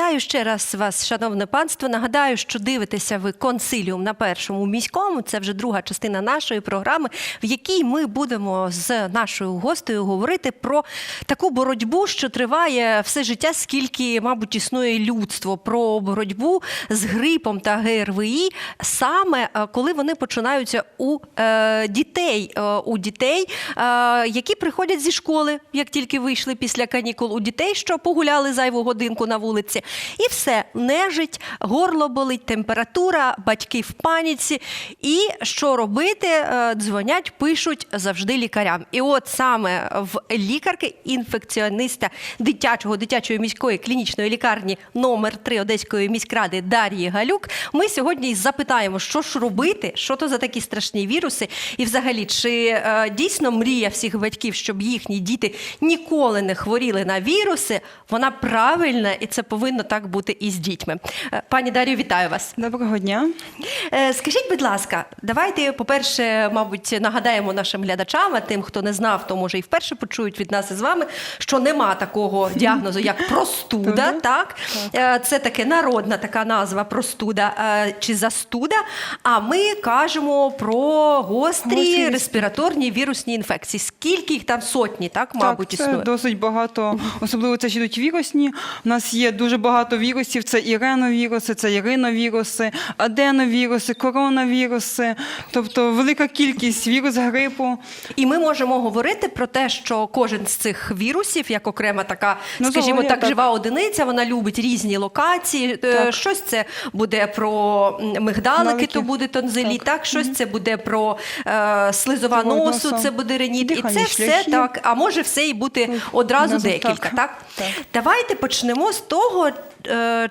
Вітаю ще раз вас, шановне панство. Нагадаю, що дивитеся ви консиліум на першому міському. Це вже друга частина нашої програми, в якій ми будемо з нашою гостею говорити про таку боротьбу, що триває все життя, скільки, мабуть, існує людство. Про боротьбу з грипом та ГРВІ, саме е, коли вони починаються у е, дітей, е, у дітей, е, які приходять зі школи, як тільки вийшли після канікул, у дітей, що погуляли зайву годинку на вулиці, і все нежить, горло болить, температура, батьки в паніці. І що робити? Е, Дзвонять, пишуть завжди лікарям. І от саме в лікарки, інфекціониста дитячого дитячої міської клінічної лікарні номер 3 Одеської міськради Дар'ї Галюк. Ми сьогодні запитаємо, що ж робити, що то за такі страшні віруси, і взагалі, чи е, дійсно мрія всіх батьків, щоб їхні діти ніколи не хворіли на віруси, вона правильна, і це повинно так бути і з дітьми. Е, Пані Дар'ю, вітаю вас. Доброго дня. Е, Скажіть, будь ласка, давайте, по-перше, мабуть, нагадаємо нашим глядачам, а тим, хто не знав, то може і вперше почують від нас із вами, що нема такого діагнозу, як простуда. Так? Е, Це таке народна така назва простуда чи застуда. А ми кажемо про гострі Гострі респіраторні вірусні інфекції. Скільки їх там сотні, так, мабуть, так, це існує? досить багато, особливо це ще йдуть вірусні. У нас є дуже багато вірусів: це іреновіруси, це іриновіруси, аденовіруси, коронавіруси, тобто велика кількість вірус грипу. І ми можемо говорити про те, що кожен з цих вірусів, як окрема така, Ну, скажімо так, так. жива одиниця, вона любить різні локації. Е, Так. Щось це буде про мигдалики, Налики. то буде тонзиліт, так. Так. щось це буде про е, слизова носу, це буде реніт. І це Дихальні все так. А може все і бути одразу Одразу декілька. Так? Так. Давайте почнемо з того, е,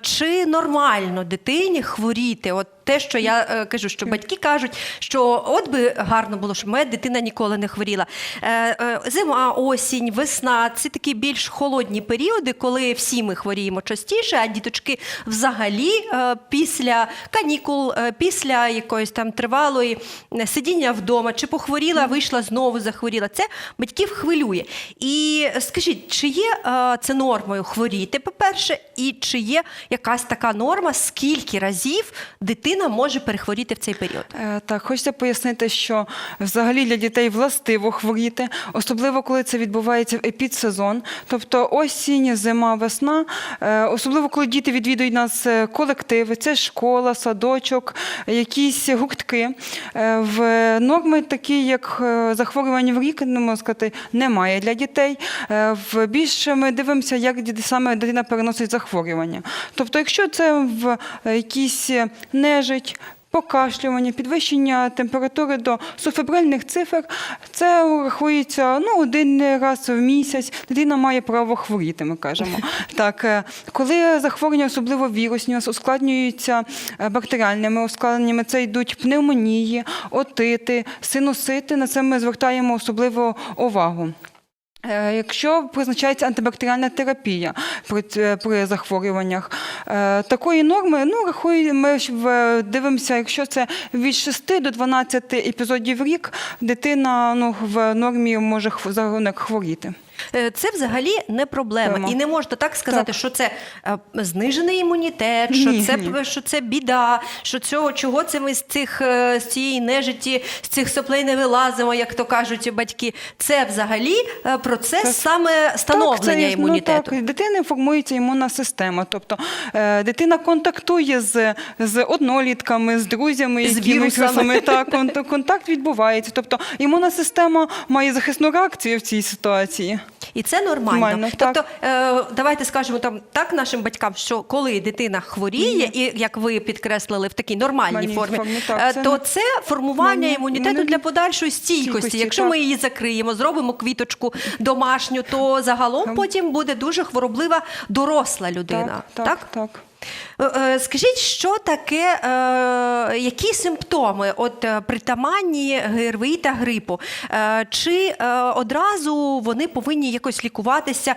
чи нормально дитині хворіти. От те, що я е, кажу, що батьки кажуть, що от би гарно було, щоб моя дитина ніколи не хворіла. Е, е, зима, осінь, весна це такі більш холодні періоди, коли всі ми хворіємо частіше, а діточки взагалі е, після канікул, е, після якоїсь там тривалої е, сидіння вдома, чи похворіла, вийшла знову захворіла. Це батьків хвилює. І скажіть, чи є е, це нормою хворіти, по-перше, і чи є якась така норма, скільки разів дитина може перехворіти в цей період? Е, Так, хочеться пояснити, що взагалі для дітей властиво хворіти, особливо коли це відбувається в епідсезон, тобто осінь, зима, весна. Е, Особливо коли діти відвідують нас е, колективи, це школа, садочок, якісь гуртки. В норми такі, як захворювання в рік, не можна сказати, немає для дітей. В більше ми дивимося, як саме дитина переносить захворювання. Тобто, якщо це в е, якісь нежить, покашлювання, підвищення температури до суфебрильних цифр, це рахується ну, один раз в місяць. Дитина має право хворіти, ми кажемо. Так, е, коли захворювання, особливо вірусні, у нас ускладнюються е, бактеріальними ускладненнями, це йдуть пневмонії, отити, синусити. На це ми звертаємо особливу увагу. Е, Якщо призначається антибактеріальна терапія при, ц- при захворюваннях, е, такої норми, ну, рахуємо, ми дивимося, якщо це від 6 до 12 епізодів в рік, дитина ну, в нормі може за хворіти. Е, Це взагалі не проблема. Тема. І не можна так сказати, Так. що це е, знижений імунітет, що Ні, це ні. що це біда, що цього чого це ми з цих е, з цієї нежиті, з цих соплей не вилазимо, як то кажуть батьки. Це взагалі процес Так. саме становлення Так, це, імунітету. Ну, так, дитини формується імунна система. Тобто дитина контактує з, з однолітками, з друзями, З вірусами. Так, контакт відбувається. Тобто імунна система має захисну реакцію в цій ситуації. І це нормально. Нормально, так. тобто, е, давайте скажемо там так нашим батькам, що коли дитина хворіє, і як ви підкреслили в такій нормальній Нормальній формі, формі, так, е, це то не- це формування ні, імунітету не... для подальшої стійкості. стійкості, Якщо так. ми її закриємо, зробимо квіточку домашню, то загалом потім буде дуже хвороблива доросла людина. Так, так, так. Е, Скажіть, що таке, е, які симптоми от е, притаманні ГРВІ та грипу? Е, чи е, одразу вони повинні якось лікуватися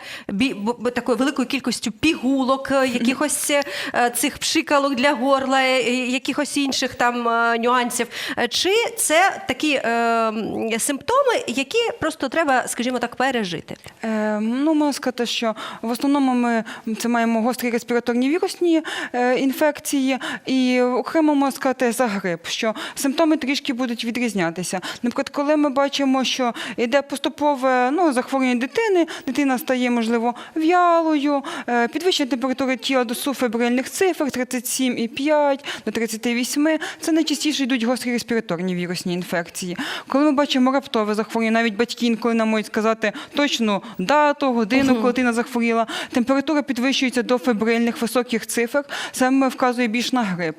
такою великою кількістю пігулок, е, якихось е, цих пшикалок для горла, е, якихось інших там е, нюансів? Е, Чи це такі е, симптоми, які просто треба, скажімо так, пережити? Е, ну, можна сказати, що в основному ми це маємо гострі респіраторні вірусні е, інфекції, і окремо можна сказати за грип, що симптоми трішки будуть відрізнятися. Наприклад, коли ми бачимо, що йде поступове ну, захворювання дитини, дитина стає, можливо, в'ялою, е, підвищення температури тіла до суфебрильних цифр 37,5 до 38, це найчастіше йдуть гострі респіраторні вірусні інфекції. Коли ми бачимо раптове захворювання, навіть батьки інколи нам можуть сказати точну дату, годину, коли дитина захворіла, температура підвищується до фебрильних високих цифр, саме вказує більш на грип.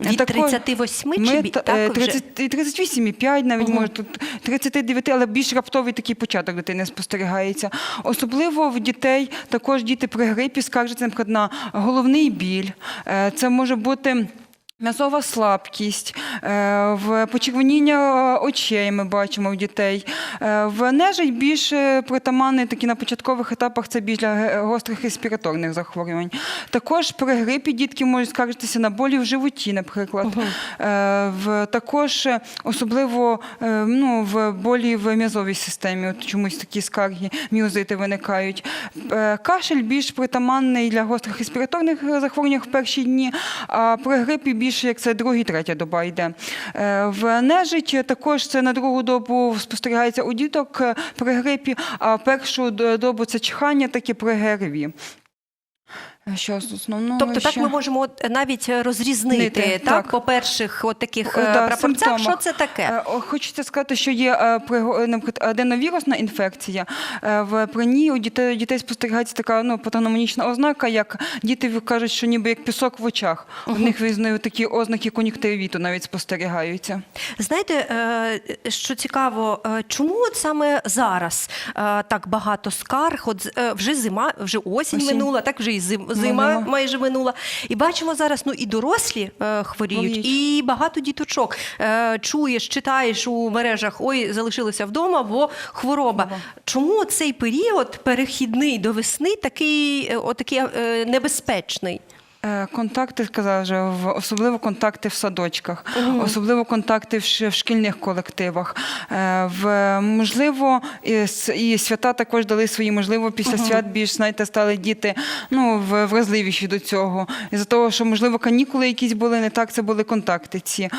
Від Також 38 чи ми, бі- та- так, е, 30 і 38,5 навіть може тут 39, але більш раптовий такий початок дитини спостерігається. Особливо в дітей також діти при грипі скаржаться, наприклад, на головний біль. Е, Це може бути. М'язова слабкість, е, в почервоніння очей ми бачимо в дітей. Е, В нежить більш е, притаманний такі на початкових етапах це більш для гострих респіраторних захворювань. Також при грипі дітки можуть скаржитися на болі в животі, наприклад. Е, В також е, особливо е, ну, в болі в м'язовій системі. От чомусь такі скарги, міозити виникають. Е, Кашель більш притаманний для гострих респіраторних е, захворювань в перші дні, а при грипі більше як це друга, третя доба йде. Е, В нежить також це на другу добу спостерігається у діток при грипі, а першу добу це чихання таке при ГРВІ. Що з основного Тобто так ще? ми можемо навіть розрізнити Нити, так, так. по перших от таких Е, е, да, прапорцях, що це таке. Е, Хочеться сказати, що є при наприклад, аденовірусна інфекція. В при ній у дітей, у дітей спостерігається така ну, патогномонічна ознака, як діти кажуть, що ніби як пісок в очах. У них визнаю такі ознаки кон'юктивіту навіть спостерігаються. Знаєте, що цікаво, чому от саме зараз так багато скарг? От вже зима, вже осінь, Осінь. минула, так вже і зим, зима Минула. майже минула. І бачимо зараз, ну і дорослі е, хворіють, Хворіють. і багато діточок. Е, чуєш, читаєш у мережах, ой, залишилися вдома, бо хвороба. Чому цей період перехідний до весни такий, е, отакий е, небезпечний? Е, Контакти сказав вже в особливо контакти в садочках, особливо контакти в шкільних колективах. Е, В можливо, і, свята також дали свої, можливо, після свят більш знаєте, стали діти ну вразливіші до цього. І за того, що можливо канікули якісь були не так, це були контакти ці.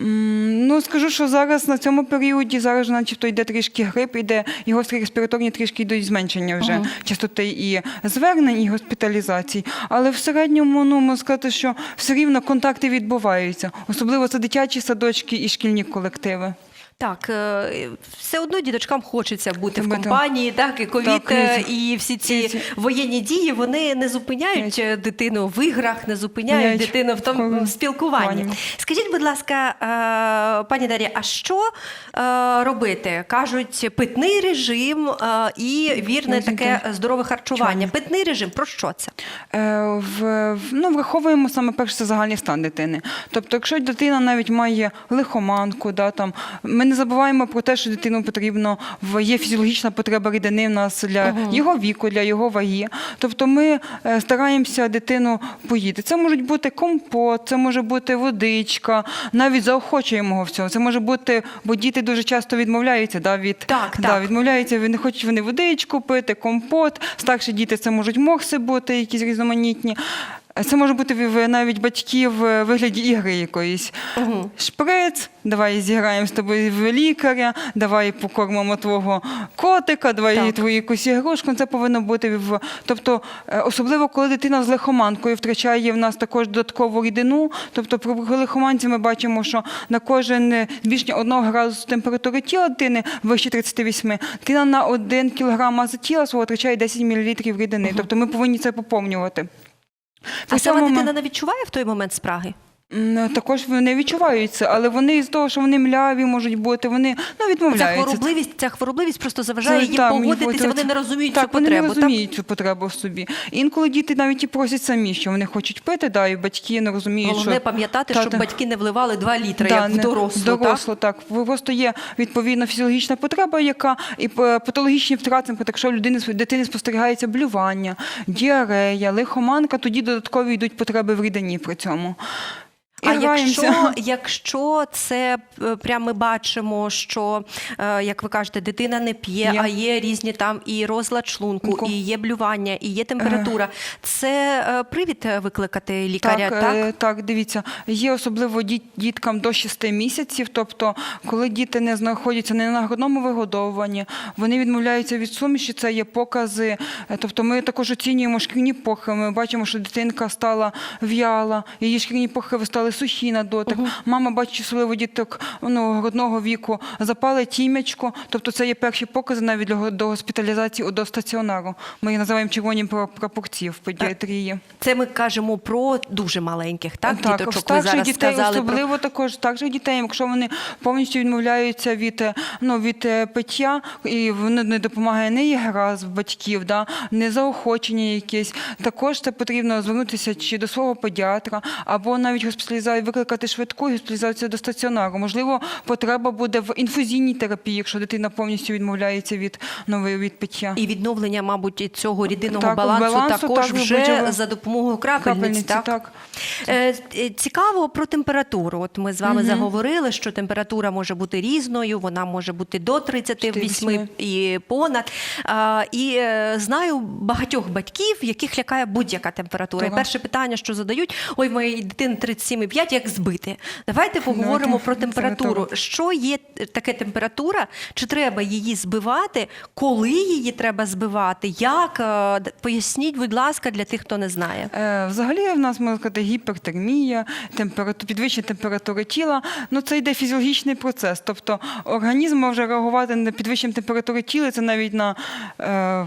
Ну скажу, що зараз на цьому періоді зараз, начебто, йде трішки грип, йде і гострі респіраторні трішки йдуть зменшення вже частоти і звернень, і госпіталізацій. Але в середньому ну можна сказати, що все рівно контакти відбуваються, особливо це дитячі садочки і шкільні колективи. Так, е, все одно діточкам хочеться бути в компанії, так, і ковід, Так, і- всі ці воєнні дії вони не зупиняють е, дитину в іграх, не зупиняють дитину в тому в спілкуванні. Скажіть, будь ласка, е, пані Дар'я, а що робити? Кажуть, питний режим і вірне таке здорове харчування. Питний режим про що це? В, ну, враховуємо саме перше загальний стан дитини. Тобто, якщо дитина навіть має лихоманку, да, там, ми не забуваємо про те, що дитину потрібно, є фізіологічна потреба рідини в нас для його віку, для його ваги. Тобто ми е, стараємося дитину поїти. Це можуть бути компот, це може бути водичка, навіть заохочуємо його в цьому. Це може бути, бо діти дуже часто відмовляються да, від, Так, да, так. відмовляються, вони хочуть вони водичку пити, компот. Старші діти це можуть мокси бути, якісь різноманітні. Це може бути навіть батьки в вигляді ігри якоїсь. Шприц, давай зіграємо з тобою в лікаря, давай покормимо твого котика, давай Так. твою якусь ігрушку. Це повинно бути в. Тобто, е, особливо, коли дитина з лихоманкою втрачає в нас також додаткову рідину. Тобто, при лихоманці ми бачимо, що на кожен е, збільшення одного градусу температури тіла дитини вище 38, дитина на 1 кг маси тіла свого втрачає 10 мл рідини. Тобто ми повинні це поповнювати. А сама дитина не відчуває в той момент спраги? М, Також вони відчувають це, але вони з того, що вони мляві можуть бути, вони ну, Ця відмовляються. хворобливість, ця хворобливість просто заважає Це, їм так, мені погодитися, вони не розуміють так, цю потребу. Вони не так? цю потребу в собі. Інколи діти навіть і просять самі, що вони хочуть пити, да, і батьки не розуміють, Головне що пам'ятати, Та, щоб та. батьки не вливали 2 літри, Да, як в не- дорослу. в дорослу, так? Просто є відповідна фізіологічна потреба, яка і п- патологічні втрати, наприклад, якщо людини дитини спостерігається блювання, діарея, лихоманка, тоді додаткові йдуть потреби в рідині при цьому. І А якщо, якщо це е, прямо ми бачимо, що, е, як ви кажете, дитина не п'є, а є різні там і розлад шлунку, Шлунку. і є блювання, і є температура, це е, привід е, викликати лікаря, так? е, так, дивіться, є особливо діт- діткам до 6 місяців, тобто, коли діти не знаходяться не на грудному вигодовуванні, вони відмовляються від суміші, це є покази. Тобто ми також оцінюємо шкірні похи. Ми бачимо, що дитинка стала в'яла, її шкірні похи стали сухі на дотик. Мама бачить особливо діток ну, грудного віку, запали тім'ячко. Тобто це є перші покази навіть для- до госпіталізації до стаціонару. Ми їх називаємо червоні прапорці в педіатрії. Це ми кажемо про дуже маленьких, так? Так, Діточок, ви старших зараз дітей, сказали про особливо також старших дітей, якщо вони повністю відмовляються від, е, ну, від е, пиття, і вони не допомагає не ігра з батьків, да, не заохочення якесь. Також це потрібно звернутися чи до свого педіатра, або навіть госпіталізацію, викликати швидку і госпіталізацію до стаціонару. Можливо, потреба буде в інфузійній терапії, якщо дитина повністю відмовляється від нової відпиття. І відновлення, мабуть, цього рідинного так, балансу, балансу також так, вже за допомогою крапельниць. крапельниць так? так? Е, е, цікаво про температуру. От ми з вами угу. заговорили, що температура може бути різною, вона може бути до 38 і понад. І е, знаю багатьох батьків, яких лякає будь-яка температура. І Перше питання, що задають: ой, моїй дитині 37. 7,5, як збити. Давайте ну, поговоримо ну, про температуру. Що є таке температура? Чи треба її збивати? Коли її треба збивати? Як е, поясніть, будь ласка, для тих, хто не знає? Е, взагалі в нас можна сказати гіпертермія, температу... підвищення температури тіла. Ну це йде фізіологічний процес. Тобто організм може реагувати на підвищення температури тіла, це навіть на. Е,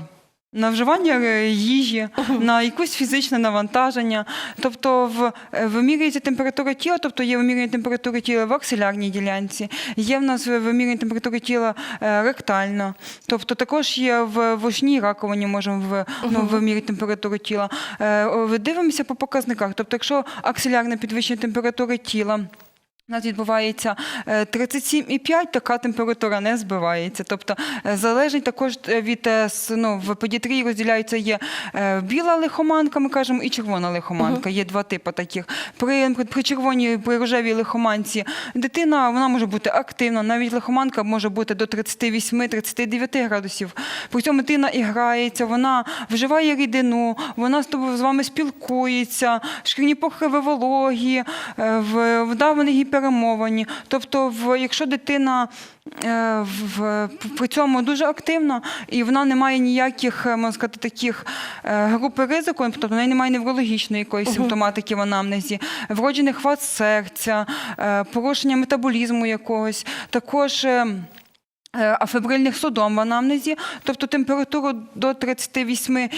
на вживання е, їжі, на якусь фізичне навантаження. Тобто в, е, вимірюється температура тіла, тобто є вимірювання температури тіла в аксилярній ділянці, є в нас вимірювання температури тіла е, ректальна, тобто також є в вушній раковині можемо в, ну, виміряти температуру тіла. Е, Дивимося по показниках. Тобто, якщо аксилярне підвищення температури тіла. У нас відбувається е, 37,5, така температура не збивається. Тобто е, залежить також від е, ну, в педіатрії розділяються є е, біла лихоманка, ми кажемо, і червона лихоманка. Є два типи таких. При, при червоній, при рожевій лихоманці дитина вона може бути активна, навіть лихоманка може бути до 38-39 градусів. При цьому дитина і грається, вона вживає рідину, вона з тобою з вами спілкується, шкірні похиви вологі, е, в, в, вони гіперемовані. Тобто, в, якщо дитина е, в, при цьому дуже активна і вона не має ніяких, е, можна сказати, таких е, групи ризику, тобто в неї немає неврологічної якоїсь симптоматики в анамнезі, вроджених вад серця, порушення метаболізму якогось, також. Е, Афебрильних судом в анамнезі, тобто температуру до 38,5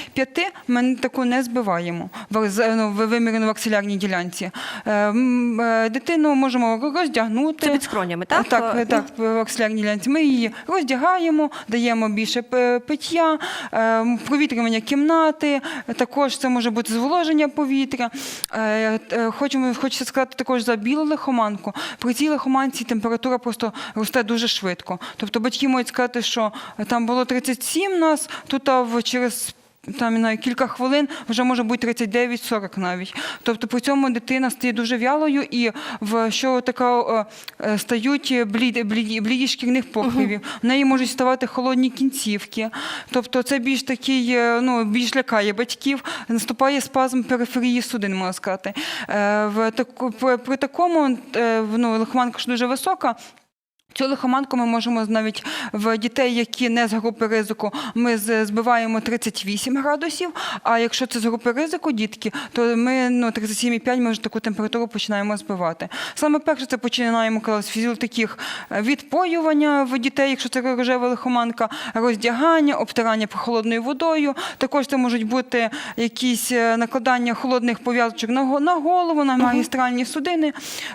ми таку не збиваємо в, з- ну, в аксилярній ділянці. Е, е, Дитину можемо роздягнути. Це під скронями, так? Так, так, в аксилярній ділянці. Ми її роздягаємо, даємо більше пиття, провітрювання кімнати, також це може бути зволоження повітря. Хочемо, хочеться сказати також за білу лихоманку. При цій лихоманці температура просто росте дуже швидко. Тобто батьки можуть сказати, що там було 37 нас, тут через там, знаю, кілька хвилин вже може бути 39-40 навіть. Тобто при цьому дитина стає дуже вялою і в що така е, стають бліді, бліді, бліді шкірних покривів. В неї можуть ставати холодні кінцівки. Тобто це більш такий, е, ну, більш лякає батьків, наступає спазм периферії судин, можна сказати. Е, В таку, при, при такому е, ну, лихоманка ж дуже висока. Цю лихоманку ми можемо навіть в дітей, які не з групи ризику, ми збиваємо 38 градусів. А якщо це з групи ризику дітки, то ми ну 37,5 ми вже таку температуру починаємо збивати. Саме перше це починаємо з фізіотаких відпоювання в дітей, якщо це рожева лихоманка, роздягання, обтирання холодною водою. Також це можуть бути якісь е, накладання холодних пов'язочок на голову, на магістральні судини.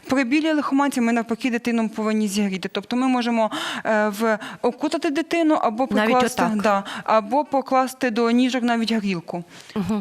При білій лихоманці ми навпаки дитину повинні зігріти. Тобто ми можемо е, в окутати дитину або покласти, да, або покласти до ніжок навіть горілку.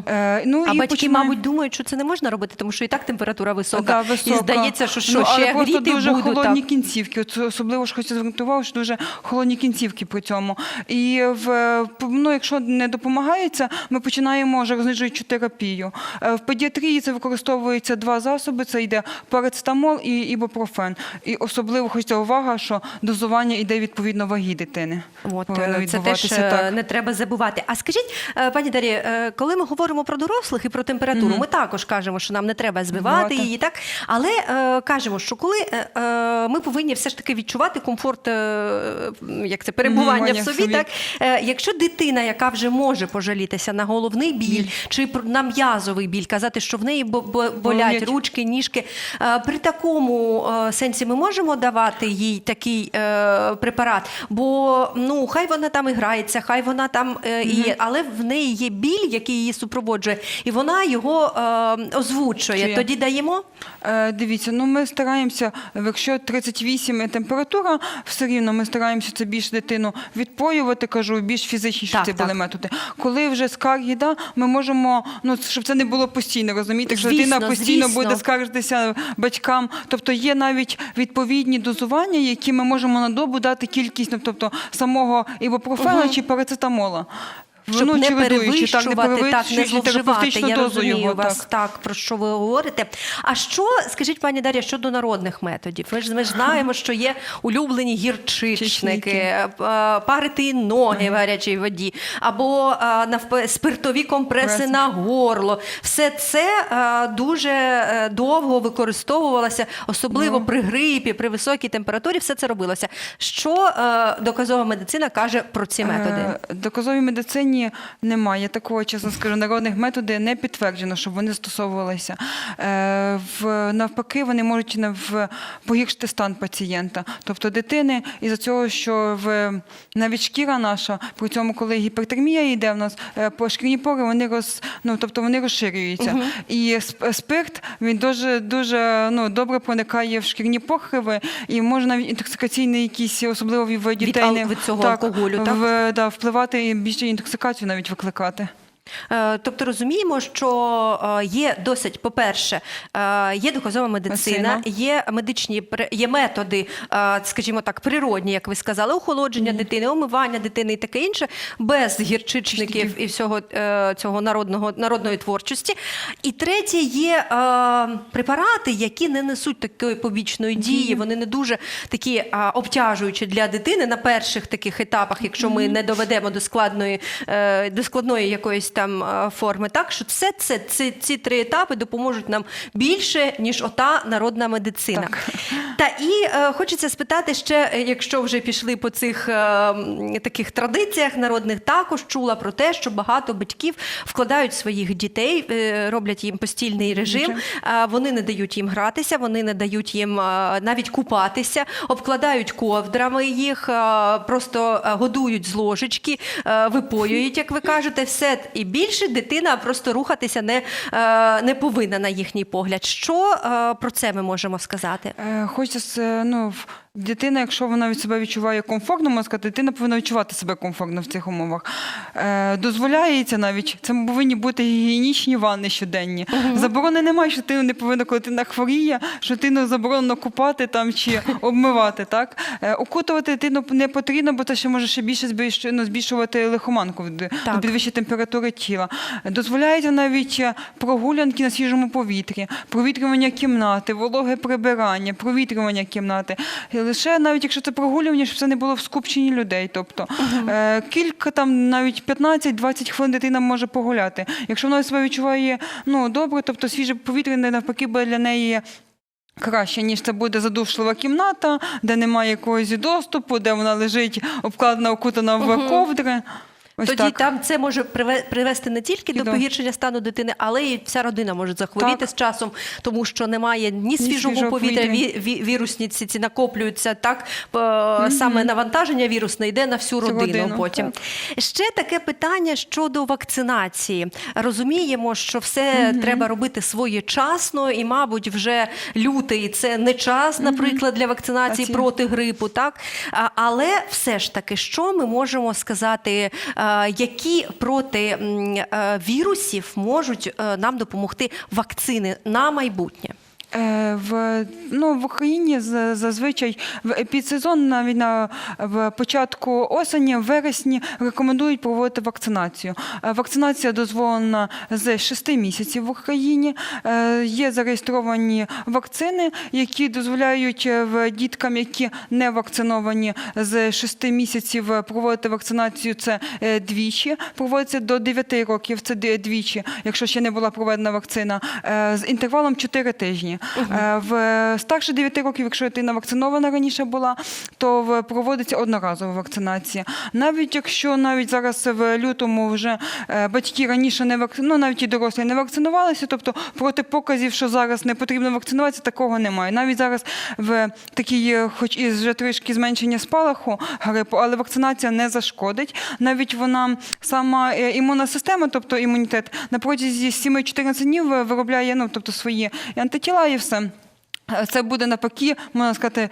Е, ну, А і батьки, починаємо- мабуть, думають, що це не можна робити, тому що і так температура висока. Да, висока. І здається, що що ну, але ще просто гріти дуже буду. холодні Так. кінцівки. От особливо ж хочу звернути увагу, що дуже холодні кінцівки при цьому. І в ну, якщо не допомагається, ми починаємо жарознижуючу терапію. Е, В педіатрії це використовуються два засоби: це йде парацетамол і ібупрофен. І особливо хочеться увага, що дозування йде відповідно вагі дитини. От, е, це теж е, так. не треба забувати. А скажіть, е, пані Дар'я, е, коли ми говоримо про дорослих і про температуру, ми також кажемо, що нам не треба збивати її, так? Але е, кажемо, що коли е, ми повинні все ж таки відчувати комфорт, е, як це перебування в собі, так? Е, якщо дитина, яка вже може пожалітися на головний біль чи на м'язовий біль, казати, що в неї бо- бо- болять ручки, ніжки, е, при такому е, сенсі ми можемо давати їй такий е, препарат, бо ну хай вона там і грається, хай вона там е, і є, але в неї є біль, який її супроводжує, і вона його е, озвучує. Чує. Тоді даємо. Е, Дивіться, ну ми стараємося, якщо 38 температура, все рівно ми стараємося це більш дитину відпоювати, кажу, більш фізичні, щоб Так, це так. були методи. Коли вже скарги, да, ми можемо, ну щоб це не було постійно, розумієте, Звісно, дитина постійно звісно. буде скаржитися батькам. Тобто є навіть відповідні дозування, які ми можемо на добу дати кількість, ну, тобто самого ібупрофена угу. чи парацетамола. Щоб Ну, не перевищувати, так, не так, не зловживати. Я розумію його. вас так. так. про що ви говорите. А що, скажіть, пані Дар'я, щодо народних методів? Ми ж ми ж знаємо, що є улюблені гірчичники, е, е, парити ноги в гарячій воді, або е, спиртові компреси Преси. на горло. Все це дуже довго використовувалося, особливо при грипі, при високій температурі. Все це робилося. Що доказова медицина каже про ці методи? Доказовій медицині немає такого, чесно скажу. Народних методів не підтверджено, щоб вони застосовувалися. Е, В навпаки, вони можуть погіршити стан пацієнта, тобто дитини, із-за цього, що в навіть шкіра наша, при цьому, коли гіпертермія йде в нас, е, по шкірні пори вони роз, ну, тобто вони розширюються. І спирт він дуже дуже ну, добре проникає в шкірні покриви і може навіть інтоксикаційний якийсь, особливо в дітей не- від цього алкоголю, так? в, да, впливати і більше інтоксикацію навіть викликати. Е, Тобто розуміємо, що е, є досить, по-перше, е, є доказова медицина, є медичні є методи, скажімо так, природні, як ви сказали, охолодження дитини, омивання дитини і таке інше, без гірчичників і всього цього народного народної творчості. І третє є препарати, які не несуть такої побічної дії. Вони не дуже такі обтяжуючі для дитини на перших таких етапах, якщо ми не доведемо до складної до складної якоїсь там е, форми. Так що все це ці, ці три етапи допоможуть нам більше ніж ота народна медицина. Так. Та і е, хочеться спитати ще, е, якщо вже пішли по цих е, таких традиціях народних, також чула про те, що багато батьків вкладають своїх дітей, е, роблять їм постільний режим. Е, Вони не дають їм гратися, вони не дають їм е, навіть купатися, обкладають ковдрами їх, е, просто годують з ложечки, е, випоюють, як ви кажете, все і більше дитина просто рухатися не, е, не повинна на їхній погляд. Що е, про це ми можемо сказати? Е, Хочеться, ну, дитина, якщо вона від себе відчуває комфортно, можна сказати, дитина повинна відчувати себе комфортно в цих умовах. Е, дозволяється навіть, це повинні бути гігієнічні ванни щоденні. Заборони немає, що дитину не повинна, коли дитина хворіє, що дитину заборонено купати там чи обмивати. Так? Е, окутувати дитину не потрібно, бо це ще може ще більше ну, збільшувати лихоманку Так. підвищення температури тіла. Дозволяється навіть е, прогулянки на свіжому повітрі, провітрювання кімнати, вологе прибирання, провітрювання кімнати. Лише навіть якщо це прогулювання, щоб це не було в скупченні людей. Тобто е, кілька там навіть 15-20 хвилин дитина може погуляти. Якщо вона себе відчуває ну добре, тобто свіже повітря навпаки буде для неї. Краще, ніж це буде задушлива кімната, де немає якогось доступу, де вона лежить обкладена, окутана в ковдри. Ось Тоді так. там це може приве- привести не тільки до до- погіршення стану дитини, але й вся родина може захворіти Так. з часом, тому що немає ні свіжого, свіжого повітря, ві, ві- вірусні ці, ці накоплюються так. е, Саме навантаження вірусне йде на всю родину. родину, Потім так. ще таке питання щодо вакцинації. Розуміємо, що все треба робити своєчасно, і, мабуть, вже лютий це не час, наприклад, для вакцинації ці- проти грипу, так але все ж таки, що ми можемо сказати, е, які проти е, вірусів можуть е, нам допомогти вакцини на майбутнє? Е, В, ну, в Україні зазвичай в епідсезон, навіть на в початку осені, в вересні рекомендують проводити вакцинацію. Е, Вакцинація дозволена з 6 місяців в Україні. Е, Є зареєстровані вакцини, які дозволяють діткам, які не вакциновані з 6 місяців проводити вакцинацію. Це двічі. Проводиться до 9 років. Це двічі, якщо ще не була проведена вакцина, з інтервалом 4 тижні. Е, В старше 9 років, якщо дитина вакцинована раніше була, то проводиться одноразова вакцинація. Навіть якщо навіть зараз в лютому вже е, батьки раніше не вак... ну, навіть і дорослі не вакцинувалися, тобто проти показів, що зараз не потрібно вакцинуватися, такого немає. Навіть зараз в такій, е, хоч і вже трішки зменшення спалаху грипу, але вакцинація не зашкодить. Навіть вона сама імунна система, тобто імунітет, на протязі 7-14 днів виробляє ну, тобто свої антитіла і все. Е, Це буде навпаки, можна сказати,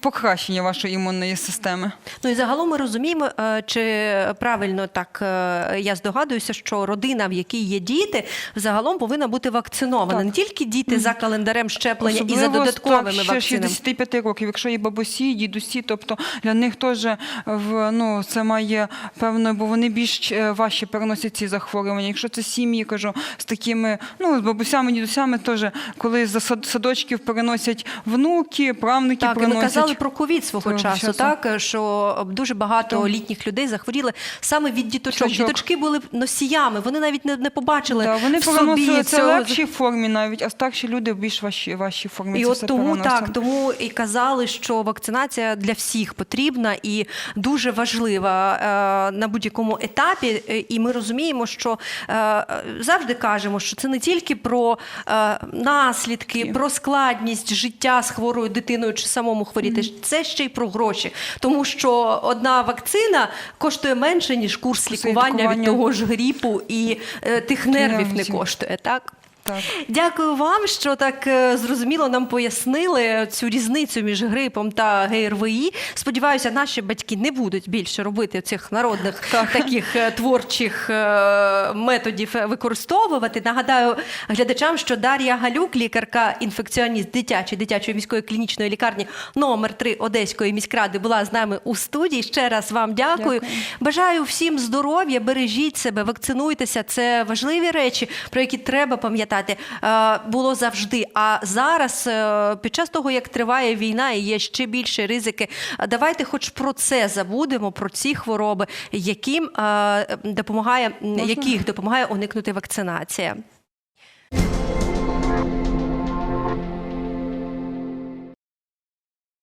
покращення вашої імунної системи. Ну і загалом ми розуміємо, е, чи правильно так е, я здогадуюся, що родина, в якій є діти, загалом повинна бути вакцинована. Так. Не тільки діти за календарем щеплення і за додатковими так, ще вакцинами. 65 років, якщо є бабусі, дідусі, тобто для них теж в ну це має певно, бо вони більш важче переносять ці захворювання. Якщо це сім'ї, кажу, з такими, ну з бабусями, дідусями, теж коли за сад- садочків переносять внуки, правнуки Так, і ми казали про ковід свого Того часу, часу. так що дуже багато Так. літніх людей захворіли саме від діточок. Діточок. Діточки були носіями, вони навіть не, не побачили Да, вони в собі це цього. в легшій формі навіть, а старші люди в більш важчій, важчій формі. І це от все тому переносили. так, тому і казали, що вакцинація для всіх потрібна і дуже важлива е, на будь-якому етапі. Е, І ми розуміємо, що е, завжди кажемо, що це не тільки про е, наслідки, про складність життя з хворою дитиною чи самому хворіти. Це ще й про гроші, тому що одна вакцина коштує менше ніж курс лікування, лікування, від того ж гріпу і е, тих нервів не коштує. Так. Так. Дякую вам, що так е, зрозуміло нам пояснили цю різницю між грипом та ГРВІ. Сподіваюся, наші батьки не будуть більше робити цих народних таких е, творчих е, методів використовувати. Нагадаю глядачам, що Дар'я Галюк, лікарка інфекціоніст дитячої дитячої міської клінічної лікарні номер 3 Одеської міськради, була з нами у студії. Ще раз вам дякую. Дякую. Бажаю всім здоров'я, бережіть себе, вакцинуйтеся. Це важливі речі, про які треба пам'ятати. Е, Було завжди. А зараз, е, під час того, як триває війна і є ще більше ризики, е, давайте хоч про це забудемо, про ці хвороби, яким допомагає, яких допомагає уникнути вакцинація.